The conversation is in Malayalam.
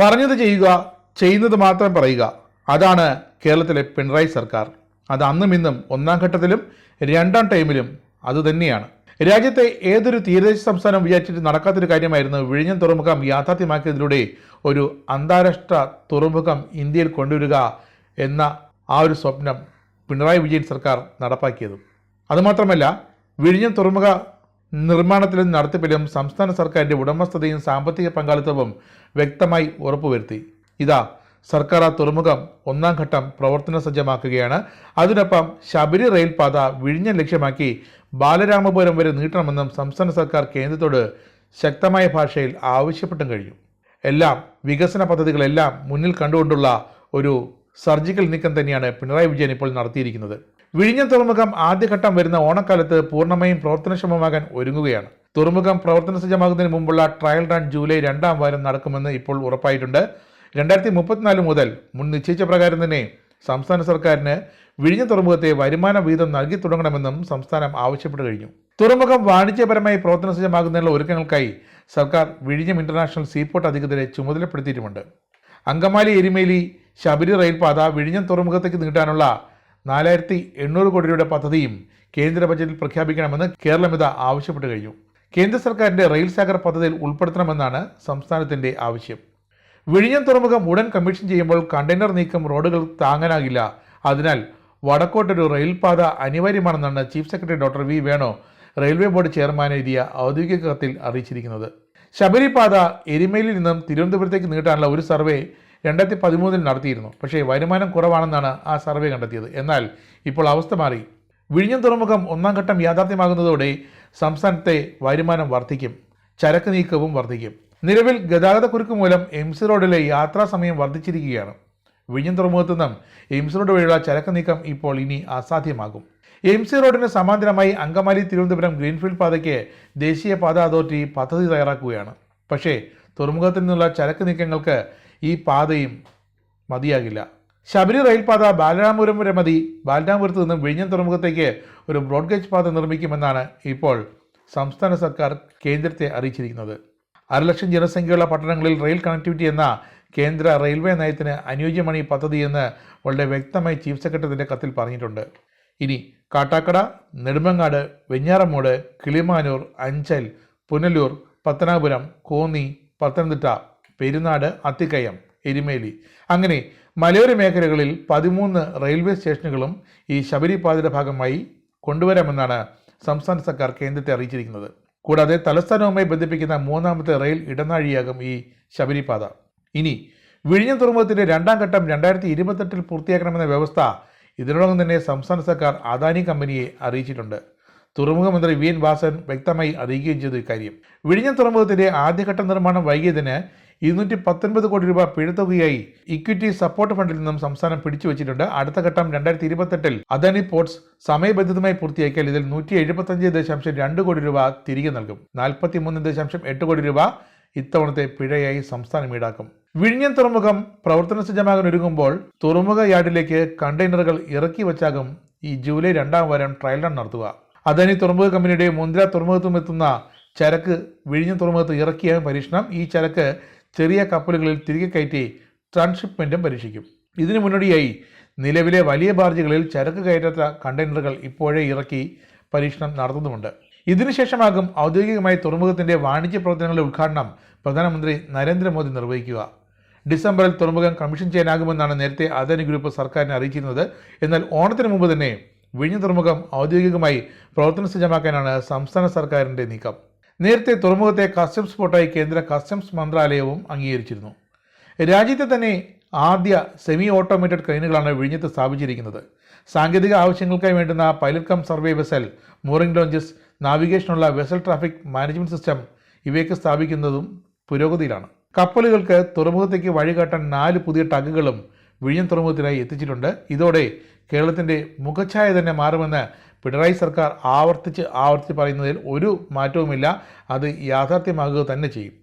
പറഞ്ഞത് ചെയ്യുക ചെയ്യുന്നത് മാത്രം പറയുക. അതാണ് കേരളത്തിലെ പിണറായി സർക്കാർ. അത് അന്നും ഇന്നും ഒന്നാം ഘട്ടത്തിലും രണ്ടാം ടൈമിലും അതുതന്നെയാണ് രാജ്യത്തെ ഏതൊരു തീരദേശ സംസ്ഥാനം വിചാരിച്ചിട്ട് നടക്കാത്തൊരു കാര്യമായിരുന്നു വിഴിഞ്ഞം തുറമുഖം യാഥാർത്ഥ്യമാക്കിയതിലൂടെ ഒരു അന്താരാഷ്ട്ര തുറമുഖം ഇന്ത്യയിൽ കൊണ്ടുവരിക എന്ന ആ ഒരു സ്വപ്നം പിണറായി വിജയൻ സർക്കാർ നടപ്പാക്കിയതും. അതുമാത്രമല്ല വിഴിഞ്ഞം തുറമുഖ നിർമ്മാണത്തിലും നടത്തിപ്പിലും സംസ്ഥാന സർക്കാരിന്റെ ഉടമസ്ഥതയും സാമ്പത്തിക പങ്കാളിത്തവും വ്യക്തമായി ഉറപ്പുവരുത്തി. ഇതാ സർക്കാർ ആ തുറമുഖം ഒന്നാം ഘട്ടം പ്രവർത്തന സജ്ജമാക്കുകയാണ്. അതിനൊപ്പം ശബരി റെയിൽപാത വിഴിഞ്ഞം ലക്ഷ്യമാക്കി ബാലരാമപുരം വരെ നീട്ടണമെന്നും സംസ്ഥാന സർക്കാർ കേന്ദ്രത്തോട് ശക്തമായ ഭാഷയിൽ ആവശ്യപ്പെട്ടും കഴിഞ്ഞു. എല്ലാം വികസന പദ്ധതികളെല്ലാം മുന്നിൽ കണ്ടുകൊണ്ടുള്ള ഒരു സർജിക്കൽ നീക്കം തന്നെയാണ് പിണറായി വിജയൻ ഇപ്പോൾ നടത്തിയിരിക്കുന്നത്. വിഴിഞ്ഞം തുറമുഖം ആദ്യഘട്ടം വരുന്ന ഓണക്കാലത്ത് പൂർണമായും പ്രവർത്തനക്ഷമമാകാൻ ഒരുങ്ങുകയാണ്. തുറമുഖം പ്രവർത്തന സജ്ജമാകുന്നതിന് മുമ്പുള്ള ട്രയൽ റൺ ജൂലൈ രണ്ടാം വാരം നടക്കുമെന്ന് ഇപ്പോൾ ഉറപ്പായിട്ടുണ്ട്. രണ്ടായിരത്തി മുപ്പത്തിനാല് മുതൽ മുൻ നിശ്ചയിച്ച പ്രകാരം തന്നെ സംസ്ഥാന സർക്കാരിന് വിഴിഞ്ഞ തുറമുഖത്തെ വരുമാന വീതം നൽകി തുടങ്ങണമെന്നും സംസ്ഥാനം ആവശ്യപ്പെട്ടു കഴിഞ്ഞു. തുറമുഖം വാണിജ്യപരമായി പ്രവർത്തന സജ്ജമാകുന്നതിനുള്ള ഒരുക്കങ്ങൾക്കായി സർക്കാർ വിഴിഞ്ഞം ഇന്റർനാഷണൽ സീപോർട്ട് അധികൃതരെ ചുമതലപ്പെടുത്തിയിട്ടുമുണ്ട്. അങ്കമാലി എരിമേലി ശബരി റെയിൽപാത വിഴിഞ്ഞം തുറമുഖത്തേക്ക് നീട്ടാനുള്ള നാലായിരത്തി എണ്ണൂറ് കോടി രൂപയുടെ പദ്ധതിയും കേന്ദ്ര ബജറ്റിൽ പ്രഖ്യാപിക്കണമെന്ന് കേരളം ഇത് ആവശ്യപ്പെട്ടു കഴിഞ്ഞു. കേന്ദ്ര സർക്കാരിന്റെ റെയിൽ സാഗർ പദ്ധതിയിൽ ഉൾപ്പെടുത്തണമെന്നാണ് സംസ്ഥാനത്തിന്റെ ആവശ്യം. വിഴിഞ്ഞം തുറമുഖം ഉടൻ കമ്മീഷൻ ചെയ്യുമ്പോൾ കണ്ടെയ്നർ നീക്കം റോഡുകൾ താങ്ങാനാകില്ല. അതിനാൽ വടക്കോട്ടൊരു റെയിൽപാത അനിവാര്യമാണെന്നാണ് ചീഫ് സെക്രട്ടറി ഡോക്ടർ വി വേണോ റെയിൽവേ ബോർഡ് ചെയർമാൻ എഴുതിയ ഔദ്യോഗിക കത്തിൽ അറിയിച്ചിരിക്കുന്നത്. ശബരിപാത എരിമേലിൽ നിന്നും തിരുവനന്തപുരത്തേക്ക് നീട്ടാനുള്ള ഒരു സർവേ രണ്ടായിരത്തി പതിമൂന്നിൽ നടത്തിയിരുന്നു. പക്ഷേ വരുമാനം കുറവാണെന്നാണ് ആ സർവേ കണ്ടെത്തിയത്. എന്നാൽ ഇപ്പോൾ അവസ്ഥ മാറി. വിഴിഞ്ഞം തുറമുഖം ഒന്നാം ഘട്ടം യാഥാർത്ഥ്യമാകുന്നതോടെ സംസ്ഥാനത്തെ വരുമാനം വർദ്ധിക്കും. ചരക്ക് നീക്കവും വർദ്ധിക്കും. നിലവിൽ ഗതാഗതക്കുരുക്ക് മൂലം എം സി റോഡിലെ യാത്രാ സമയം വർദ്ധിച്ചിരിക്കുകയാണ്. വിഴിഞ്ഞം തുറമുഖത്തു നിന്നും എയിംസ് റോഡ് വഴിയുള്ള ചരക്ക് നീക്കം ഇപ്പോൾ ഇനി അസാധ്യമാകും. എം സി റോഡിന് സമാന്തരമായി അങ്കമാലി തിരുവനന്തപുരം ഗ്രീൻഫീൽഡ് പാതയ്ക്ക് ദേശീയ പാത അതോറിറ്റി പദ്ധതി തയ്യാറാക്കുകയാണ്. പക്ഷേ തുറമുഖത്തിൽ നിന്നുള്ള ചരക്ക് നീക്കങ്ങൾക്ക് ഈ പാതയും മതിയാകില്ല. ശബരി റെയിൽപാത ബാലരാമപുരം വരെ മതി. ബാലരാമപുരത്ത് നിന്നും വിഴിഞ്ഞം തുറമുഖത്തേക്ക് ഒരു ബ്രോഡ്ഗേജ് പാത നിർമ്മിക്കുമെന്നാണ് ഇപ്പോൾ സംസ്ഥാന സർക്കാർ കേന്ദ്രത്തെ അറിയിച്ചിരിക്കുന്നത്. അരലക്ഷം ജനസംഖ്യയുള്ള പട്ടണങ്ങളിൽ റെയിൽ കണക്ടിവിറ്റി എന്ന കേന്ദ്ര റെയിൽവേ നയത്തിന് അനുയോജ്യമാണ് ഈ പദ്ധതി എന്ന് വളരെ വ്യക്തമായി ചീഫ് സെക്രട്ടറിയുടെ കത്തിൽ പറഞ്ഞിട്ടുണ്ട്. ഇനി കാട്ടാക്കട നെടുമങ്ങാട് വെഞ്ഞാറമൂട് കിളിമാനൂർ അഞ്ചൽ പുനലൂർ പത്തനാപുരം കോന്നി പത്തനംതിട്ട പെരുന്നാട് അത്തിക്കയം എരുമേലി. അങ്ങനെ മലയോര മേഖലകളിൽ പതിമൂന്ന് റെയിൽവേ സ്റ്റേഷനുകളും ഈ ശബരിപാതയുടെ ഭാഗമായി കൊണ്ടുവരാമെന്നാണ് സംസ്ഥാന സർക്കാർ കേന്ദ്രത്തെ അറിയിച്ചിരിക്കുന്നത്. കൂടാതെ തലസ്ഥാനവുമായി ബന്ധിപ്പിക്കുന്ന മൂന്നാമത്തെ റെയിൽ ഇടനാഴിയാകും ഈ ശബരിപാത. ഇനി വിഴിഞ്ഞം തുറമുഖത്തിന്റെ രണ്ടാം ഘട്ടം രണ്ടായിരത്തി ഇരുപത്തെട്ടിൽ പൂർത്തിയാക്കണമെന്ന വ്യവസ്ഥ ഇതിനോടകം തന്നെ സംസ്ഥാന സർക്കാർ അദാനി കമ്പനിയെ അറിയിച്ചിട്ടുണ്ട്. തുറമുഖ മന്ത്രി വി എൻ വാസൻ വ്യക്തമായി അറിയിക്കുകയും ചെയ്തു ഇക്കാര്യം. വിഴിഞ്ഞം തുറമുഖത്തിന്റെ ആദ്യഘട്ട നിർമ്മാണം വൈകിയതിന് ഇരുന്നൂറ്റി പത്തൊൻപത് കോടി രൂപ പിഴത്തുകയായി ഇക്വിറ്റി സപ്പോർട്ട് ഫണ്ടിൽ നിന്നും സംസ്ഥാനം പിടിച്ചു വെച്ചിട്ടുണ്ട്. അടുത്ത ഘട്ടം രണ്ടായിരത്തി ഇരുപത്തെട്ടിൽ അദാനി പോർട്സ് സമയബന്ധിതമായി പൂർത്തിയാക്കിയാൽ ഇതിൽ നൂറ്റി എഴുപത്തഞ്ച് ദശാംശം രണ്ട് കോടി രൂപ തിരികെ നൽകും. നാൽപ്പത്തി മൂന്ന് ദശാംശം എട്ട് കോടി രൂപ ഇത്തവണത്തെ പിഴയായി സംസ്ഥാനം ഈടാക്കും. വിഴിഞ്ഞം തുറമുഖം പ്രവർത്തന സജ്ജമാകാൻ ഒരുങ്ങുമ്പോൾ തുറമുഖ യാർഡിലേക്ക് കണ്ടെയ്നറുകൾ ഇറക്കി വച്ചാകും ഈ ജൂലൈ രണ്ടാം വാരം ട്രയൽ റൺ നടത്തുക. അദാനി തുറമുഖ കമ്പനിയുടെ മുന്ദ്ര തുറമുഖത്തും എത്തുന്ന ചരക്ക് വിഴിഞ്ഞം തുറമുഖത്ത് ഇറക്കിയ പരീക്ഷണം ഈ ചരക്ക് ചെറിയ കപ്പലുകളിൽ തിരികെ കയറ്റി ട്രാൻസ്ഷിപ്മെന്റും പരീക്ഷിക്കും. ഇതിനു മുന്നോടിയായി നിലവിലെ വലിയ ബാർജുകളിൽ ചരക്ക് കയറ്റാത്ത കണ്ടെയ്നറുകൾ ഇപ്പോഴേ ഇറക്കി പരീക്ഷണം നടത്തുന്നുമുണ്ട്. ഇതിനുശേഷമാകും ഔദ്യോഗികമായി തുറമുഖത്തിന്റെ വാണിജ്യ പ്രവർത്തനങ്ങളുടെ ഉദ്ഘാടനം പ്രധാനമന്ത്രി നരേന്ദ്രമോദി നിർവഹിക്കുക. ഡിസംബറിൽ തുറമുഖം കമ്മീഷൻ ചെയ്യാനാകുമെന്നാണ് നേരത്തെ അദാനി ഗ്രൂപ്പ് സർക്കാരിനെ അറിയിച്ചിരുന്നത്. എന്നാൽ ഓണത്തിന് മുമ്പ് തന്നെ വിഴിഞ്ഞ തുറമുഖം ഔദ്യോഗികമായി പ്രവർത്തന സജ്ജമാക്കാനാണ് സംസ്ഥാന സർക്കാരിന്റെ നീക്കം. നേരത്തെ തുറമുഖത്തെ കസ്റ്റംസ് സ്പോട്ടായി കേന്ദ്ര കസ്റ്റംസ് മന്ത്രാലയവും അംഗീകരിച്ചിരുന്നു. രാജ്യത്തെ തന്നെ ആദ്യ സെമി ഓട്ടോമേറ്റഡ് ക്രെയിനുകളാണ് വിഴിഞ്ഞത്ത് സ്ഥാപിച്ചിരിക്കുന്നത്. സാങ്കേതിക ആവശ്യങ്ങൾക്കായി വേണ്ടുന്ന pilot cum survey vessel mooring launches നാവിഗേഷനുള്ള vessel traffic management system ഇവയൊക്കെ സ്ഥാപിക്കുന്നതും പുരോഗതിയിലാണ്. കപ്പലുകൾക്ക് തുറമുഖത്തേക്ക് വഴികാട്ടാൻ നാല് പുതിയ ടഗുകളും വിഴിഞ്ഞം തുറമുഖത്തിനായി എത്തിച്ചിട്ടുണ്ട്. ഇതോടെ കേരളത്തിന്റെ മുഖഛായ തന്നെ മാറുമെന്ന് പിണറായി സർക്കാർ ആവർത്തിച്ച് ആവർത്തിച്ച് പറയുന്നതിൽ ഒരു മാറ്റവുമില്ല. അത് യാഥാർത്ഥ്യമാകുക തന്നെ ചെയ്യും.